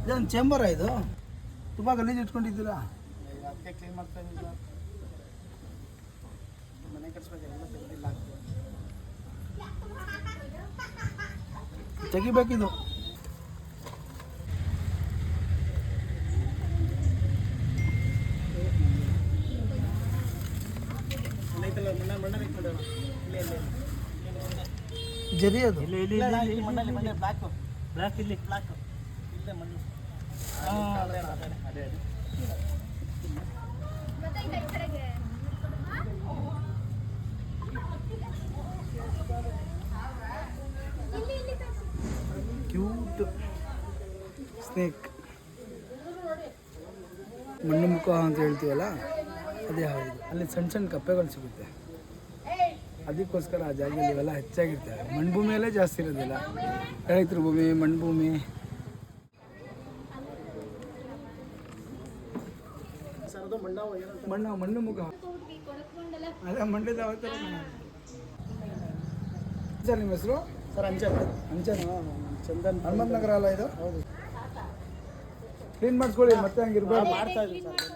ಇದೇನು ಚೇಂಬರ್ ಇದು? ತುಂಬ ಗಲೀಜು ಇಟ್ಕೊಂಡಿದ್ದೀರಾ? ಅದಕ್ಕೆ ಕ್ಲೀನ್ ಮಾಡ್ತಾ ಇದ್ದಿಲ್ಲ ಮನೆ ಕಟ್ಸ್ಬೇಕೆಲ್ಲ ತೆಗೆದಿಲ್ಲ ತೆಗಿಬೇಕಿದು. ಮಣ್ಣ ಮಣ್ಣ ಇಲ್ಲ ಇಲ್ಲ ಜರಿ ಅದು. ಇಲ್ಲಿ ಇಲ್ಲಿ ಇಲ್ಲಿ ಮಣ್ಣಲ್ಲಿ ಮಣ್ಣೆ ಬ್ಲಾಕ್ ಬ್ಲಾಕ್ ಇಲ್ಲಿ. ಬ್ಲಾಕ್ ಇಲ್ಲೇ ಮಣ್ಣು. ಅದೇ ಅದೇ ಅದೇ ಅದೇ. ಕ್ಯೂಟ್ ಸ್ನೇಕ್ ಮಣ್ಣು ಮುಖ ಅಂತ ಹೇಳ್ತೀವಲ್ಲ ಅದೇ ಹೌದು. ಅಲ್ಲಿ ಸಣ್ಣ ಸಣ್ಣ ಕಪ್ಪೆಗಳು ಸಿಗುತ್ತೆ. ಅದಕ್ಕೋಸ್ಕರ ಆ ಜಾಗದಲ್ಲಿ ಇವೆಲ್ಲ ಹೆಚ್ಚಾಗಿರ್ತವೆ ಮಣ್ಣು ಭೂಮಿಯಲ್ಲೇ ಜಾಸ್ತಿ ಇರೋದಿಲ್ಲ. ರೈತರ ಭೂಮಿ ಮಣ್ಣು ಭೂಮಿ ಮಣ್ಣ ಮಣ್ಣು ಮುಖ. ಅದೇ ಮಂಡ್ಯದ ಸರ್ ನಿಮ್ಮ ಹೆಸರು? ಸರ್ ಅಂಜನ್ ಅಂಚನ. ಚಂದನ್. ಹನುಮಂತ ನಗರ ಅಲ್ಲ ಇದು? ಕ್ಲೀನ್ ಮಾಡಿಸ್ಕೊಳ್ಳಿ ಮತ್ತೆ ಹಂಗಿರ್ಬಾರ್ದು ಮಾಡ್ತಾ ಇದ್ದೀವಿ ಸರ್.